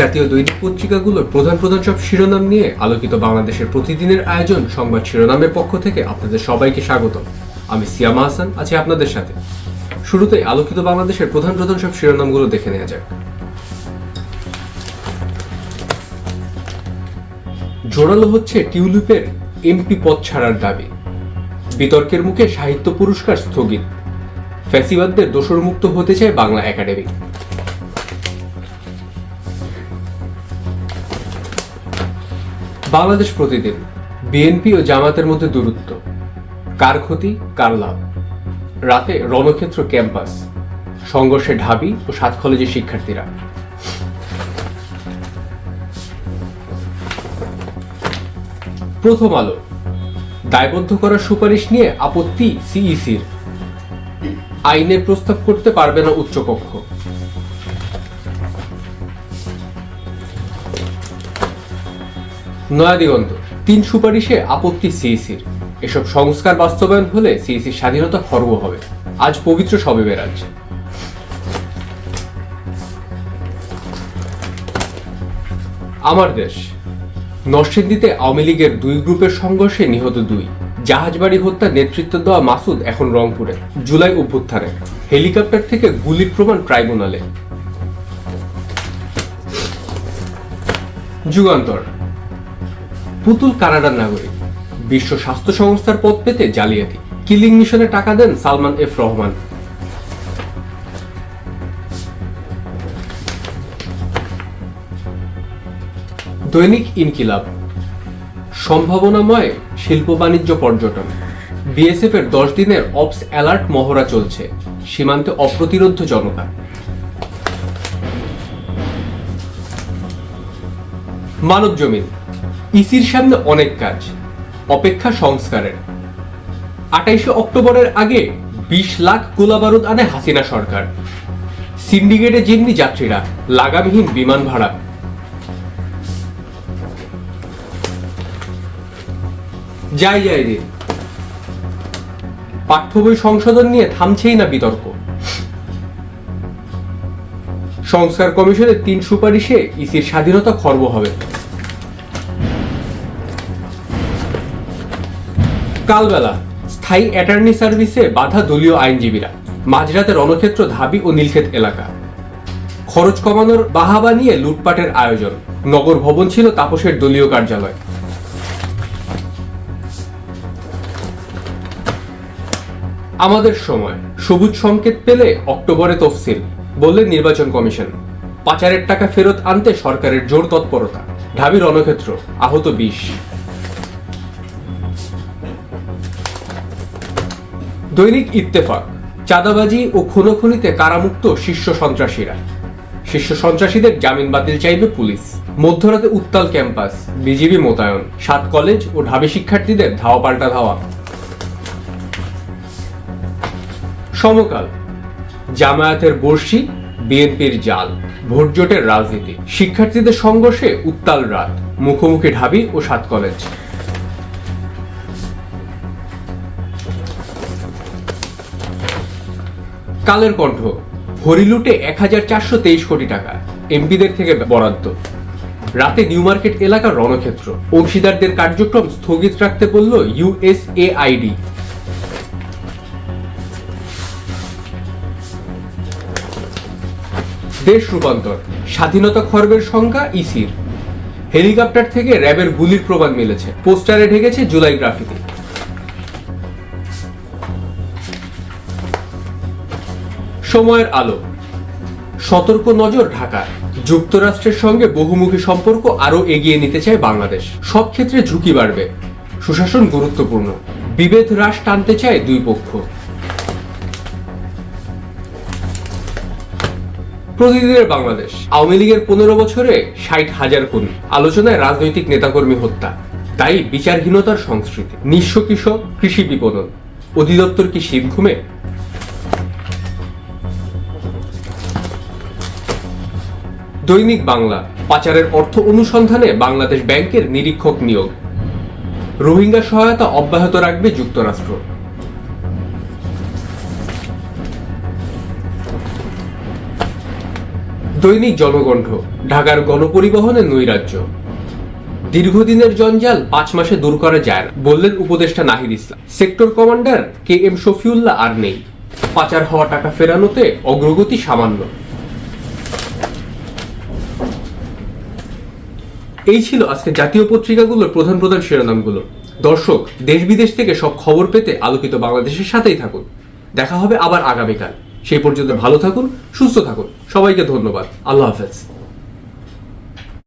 জাতীয় দৈনিক পত্রিকাগুলোর প্রধান প্রধান সব শিরোনাম নিয়ে আলোকিত বাংলাদেশের প্রতিদিনের আয়োজন সংবাদ শিরোনামের পক্ষ থেকে আপনাদের সবাইকে স্বাগত আমি সিয়ামা হাসান, আছি আপনাদের সাথে। শুরুতে আলোকিত বাংলাদেশের প্রধান প্রধান সব শিরোনামগুলো দেখে নেওয়া যাক। জোরালো হচ্ছে টিউলিপের এমপি পদ ছাড়ার দাবি। বিতর্কের মুখে সাহিত্য পুরস্কার স্থগিত। ফ্যাসিবাদদের দোষরমুক্ত হতে চায় বাংলা একাডেমি। বাংলাদেশ প্রতিদিন বিএনপি ও জামাতের মধ্যে দূরত্ব, কার ক্ষতি, কার লাভ? রাতে রণক্ষেত্র ক্যাম্পাস, সংঘর্ষে ঢাবি ও সাত কলেজের শিক্ষার্থীরা। প্রথম আলো, দায়বদ্ধ করার সুপারিশ নিয়ে আপত্তি সিইসির। আইনের প্রস্তাব করতে পারবে না উচ্চকক্ষ নয়াদিগন্ত। তিন সুপারিশে আপত্তি সিইসির। এসব সংস্কার বাস্তবায়ন হলে সিইসির স্বাধীনতা খর্ব হবে। আজ পবিত্র শবে বেরাজ আমার দেশ। নরসিংদীতে আওয়ামী লীগের দুই গ্রুপের সংঘর্ষে নিহত দুই। জাহাজবাড়ি হত্যার নেতৃত্ব দেওয়া মাসুদ এখন রংপুরে। জুলাই অভ্যুত্থানে। হেলিকপ্টার থেকে গুলির প্রমাণ ট্রাইব্যুনালে। যুগান্তর। পুতুল কানাডার নাগরিক। বিশ্ব স্বাস্থ্য সংস্থার পদ পেতে জালিয়াতি। কিলিং মিশনে টাকা দেন সালমান এফ রহমান। দৈনিক ইনকিলাব। সম্ভাবনাময় শিল্প বাণিজ্য পর্যটন। বিএসএফ এর দশ দিনের অপস অ্যালার্ট মহড়া চলছে। সীমান্তে অপ্রতিরোধ জনতা। মানব জমিন ইসির সামনে অনেক কাজ। অপেক্ষা সংস্কারের। আটাইশে অক্টোবরের আগে বিশ লাখ গোলাবারুদ আনে হাসিনা সরকার। সিন্ডিকেটে যেমনি যাত্রীরা, লাগামহীন বিমান ভাড়া। যাই যাই রে। পাঠ্য বই সংশোধন নিয়ে থামছেই না বিতর্ক। সংস্কার কমিশনের তিন সুপারিশে ইসির স্বাধীনতা খর্ব হবে। কালবেলা স্থায়ী অ্যাটর্নি সার্ভিসে বাধা দলীয় আইনজীবীরা, মাঝরাতে রণক্ষেত্র ধাবি ও নীলক্ষেত এলাকা। খরচ কমানোর বাহাবা নিয়ে লুটপাটের আয়োজন, নগর ভবন ছিল তাপসের দলীয় কার্যালয়। আমাদের সময়, সবুজ সংকেত পেলে অক্টোবরে তফসিল, বললেন নির্বাচন কমিশন। পাচারের টাকা ফেরত আনতে সরকারের জোর তৎপরতা ঢাবি রণক্ষেত্র, আহত বিশ। দৈনিক ইত্তেফাক, চাঁদাবাজি ও খুনোখুনিতে কারামুক্ত শীর্ষ সন্ত্রাসীরা। শীর্ষ সন্ত্রাসীদের জামিন বাতিল চাইবে পুলিশ। মধ্যরাতে উত্তাল ক্যাম্পাস, বিজিবি মোতায়েন, সাত কলেজ ও ঢাবি শিক্ষার্থীদের ধাওয়া পাল্টা ধাওয়া। সমকাল, জামায়াতের বর্ষি বিএনপির জাল, ভোটজোটের রাজনীতি। শিক্ষার্থীদের সংঘর্ষে উত্তাল রাত, মুখোমুখি ঢাবি ও সাত কলেজ। কালের কণ্ঠ। হরিলুটে এক হাজার চারশো তেইশ কোটি টাকা, এমপিদের থেকে বরাদ্দ। রাতে নিউ মার্কেট এলাকার রণক্ষেত্র। অংশীদারদের কার্যক্রম স্থগিত রাখতে বলল ইউএসএআইডি দেশ রূপান্তর। স্বাধীনতা খর্বের সংখ্যা ইসির। হেলিকপ্টার থেকে র্যাবের গুলির প্রমাণ মিলেছে। পোস্টারে ঢেকেছে জুলাই গ্রাফিতি। সময়ের আলো। সতর্ক নজর ঢাকা যুক্তরাষ্ট্রের সঙ্গে বহুমুখী সম্পর্ক আরও এগিয়ে নিতে চায় বাংলাদেশ। সব ক্ষেত্রে ঝুঁকি বাড়বে। সুশাসন গুরুত্বপূর্ণ। বিভেদ হ্রাস টানতে চায় দুই পক্ষ। প্রতিদিনের বাংলাদেশ। আওয়ামী লীগের পনেরো বছরে ষাট হাজার কোন আলোচনায় রাজনৈতিক নেতাকর্মী হত্যা। তাই বিচারহীনতার সংস্কৃতি। নিঃস্ব কৃষক, কৃষি বিপণন। অধিদপ্তর কি শীত দৈনিক বাংলা, পাচারের অর্থ অনুসন্ধানে বাংলাদেশ ব্যাংকের নিরীক্ষক নিয়োগ। রোহিঙ্গা সহায়তা অব্যাহত রাখবে যুক্তরাষ্ট্র। দৈনিক জনকণ্ঠ, ঢাকার গণপরিবহনে নৈরাজ্য। দীর্ঘদিনের জঞ্জাল পাঁচ মাসে দূর করা যায় না, বললেন উপদেষ্টা Nahid Islam. Sector commander K M Shafiullah আর নেই। পাচার হওয়া টাকা ফেরানোতে অগ্রগতি সামান্য। এই ছিল আজকে জাতীয় পত্রিকাগুলোর প্রধান প্রধান শিরোনামগুলো। দর্শক, দেশ বিদেশ থেকে সব খবর পেতে আলোকিত বাংলাদেশের সাথেই থাকুন। দেখা হবে আবার আগামীকাল। সেই পর্যন্ত ভালো থাকুন, সুস্থ থাকুন। সবাইকে ধন্যবাদ। আল্লাহ হাফেজ।